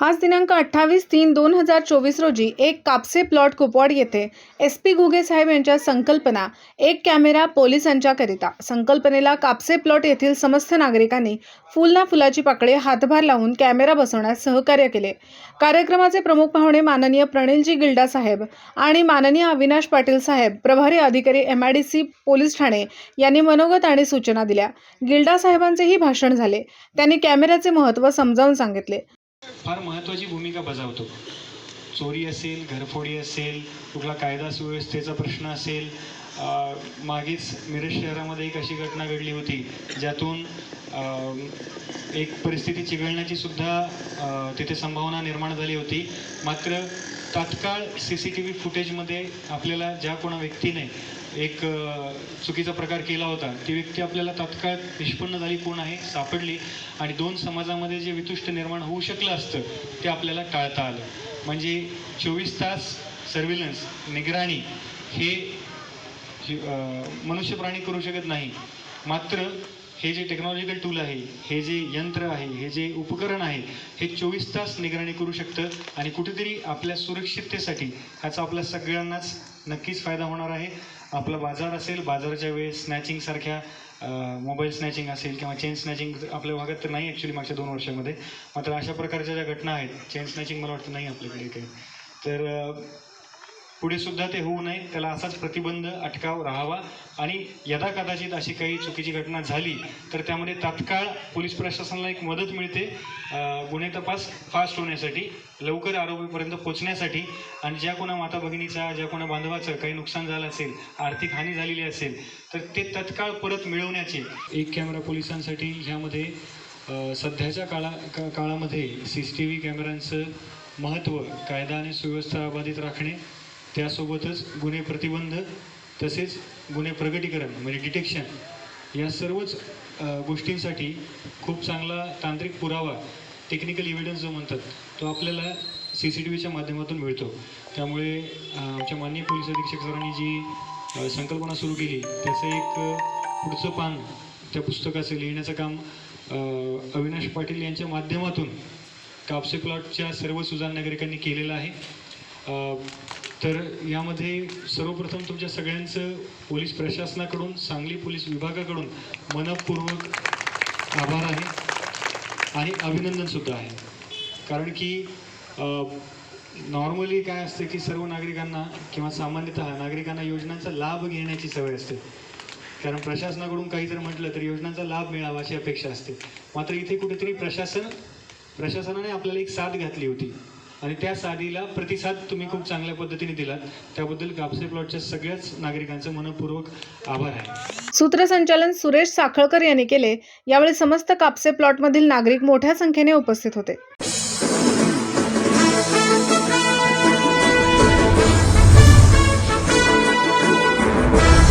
आज दिनांक अठ्ठावीस तीन दोन हजार चोवीस रोजी एक कापसे प्लॉट कुपवाड येथे एस पी घुगे साहेब यांच्या संकल्पना एक कॅमेरा पोलिसांच्याकरिता संकल्पनेला कापसे प्लॉट येथील समस्त नागरिकांनी फुल ना फुलाची पाकळी हातभार लावून कॅमेरा बसवण्यास सहकार्य केले. कार्यक्रमाचे प्रमुख पाहुणे माननीय प्रणिलजी गिल्डा साहेब आणि माननीय अविनाश पाटील साहेब प्रभारी अधिकारी M I D C police Thane यांनी मनोगत आणि सूचना दिल्या. गिल्डा साहेबांचेही भाषण झाले. त्यांनी कॅमेऱ्याचे महत्त्व समजावून सांगितले. फार महत्त्वाची भूमिका बजावतो. चोरी असेल घरफोडी असेल कुठला कायदा सुव्यवस्थेचा प्रश्न असेल मागेच मिरज शहरामध्ये एक अशी घटना घडली होती ज्यातून एक परिस्थिती चिघळण्याची सुद्धा तिथे संभावना निर्माण झाली होती. मात्र तात्काळ सी सी टी व्ही फुटेजमध्ये आपल्याला ज्या कोणा व्यक्तीने एक चुकीचा प्रकार केला होता ती व्यक्ती आपल्याला तात्काळ निष्पन्न झाली कोण आहे सापडली आणि दोन समाजामध्ये जे वितुष्ट निर्माण होऊ शकलं असतं ते आपल्याला टाळता आलं. म्हणजे चोवीस तास सर्व्हिलन्स निगराणी हे मनुष्यप्राणी मनुष्य प्राणी करू शकत नाही. मात्र हे जे टेक्नॉलॉजिकल टूल आहे हे जे यंत्र आहे हे जे उपकरण आहे हे चोवीस तास निगराणी करू शकतं आणि कुठेतरी आपल्या सुरक्षिततेसाठी ह्याचा आपल्या सगळ्यांनाच नक्कीच फायदा होणार आहे. आपला बाजार असेल बाजाराच्या वेळेस स्नॅचिंगसारख्या मोबाईल स्नॅचिंग असेल किंवा चेन स्नॅचिंग आपल्या भागात तर नाही ॲक्च्युली मागच्या दोन वर्षामध्ये. मात्र अशा प्रकारच्या ज्या घटना आहेत चेन स्नॅचिंग मला वाटतं नाही आपल्याकडे काही. तर पुढे सुद्धा ते होऊ नये. त्याला असाच प्रतिबंध अटकाव राहावा. आणि यदा कदाचित अशी काही चुकीची घटना झाली तर त्यामध्ये तात्काळ पोलीस प्रशासनाला एक मदत मिळते. गुन्हे तपास फास्ट होण्यासाठी लवकर आरोपीपर्यंत पोहोचण्यासाठी आणि ज्या कोणा माता भगिनीचा ज्या कोणा बांधवाचं काही नुकसान झालं असेल आर्थिक हानी झालेली असेल तर ते तत्काळ परत मिळवण्याचे. एक कॅमेरा पोलिसांसाठी ह्यामध्ये सध्याच्या काळा का काळामध्ये सी सी टी व्ही कॅमेऱ्यांचं महत्त्व कायदा आणि सुव्यवस्था अबाधित राखणे त्यासोबतच गुन्हे प्रतिबंध तसेच गुन्हे प्रगटीकरण म्हणजे डिटेक्शन या सर्वच गोष्टींसाठी खूप चांगला तांत्रिक पुरावा टेक्निकल इव्हिडन्स जो म्हणतात तो आपल्याला सी सी टी व्हीच्या माध्यमातून मिळतो. त्यामुळे आमच्या माननीय पोलीस अधीक्षक सरांनी जी संकल्पना सुरू केली त्याचं एक पुढचं पान त्या पुस्तकाचं लिहिण्याचं काम अविनाश पाटील यांच्या माध्यमातून कापसे प्लॉटच्या सर्व सुजाण नागरिकांनी केलेलं आहे. तर यामध्ये सर्वप्रथम तुमच्या सगळ्यांचं पोलीस प्रशासनाकडून सांगली पोलीस विभागाकडून मनपूर्वक आभार आहे आणि अभिनंदनसुद्धा आहे. कारण की नॉर्मली काय असते की सर्व नागरिकांना किंवा सामान्यतः नागरिकांना योजनांचा लाभ घेण्याची सवय असते. कारण प्रशासनाकडून काही जर म्हटलं तर योजनांचा लाभ मिळावा अशी अपेक्षा असते. मात्र इथे कुठेतरी प्रशासन प्रशासनाने आपल्याला एक साथ घातली होती. आणि त्या साधीला प्रतिसाद तुम्ही खूप चांगल्या पद्धतीने दिलात. त्याबद्दल कापसे प्लॉटच्या सगळ्याच नागरिकांचं मनपूर्वक आभार आहे. सूत्रसंचालन सुरेश साखळकर यांनी केले. यावेळी समस्त कापसे प्लॉटमधील नागरिक मोठ्या संख्येने उपस्थित होते.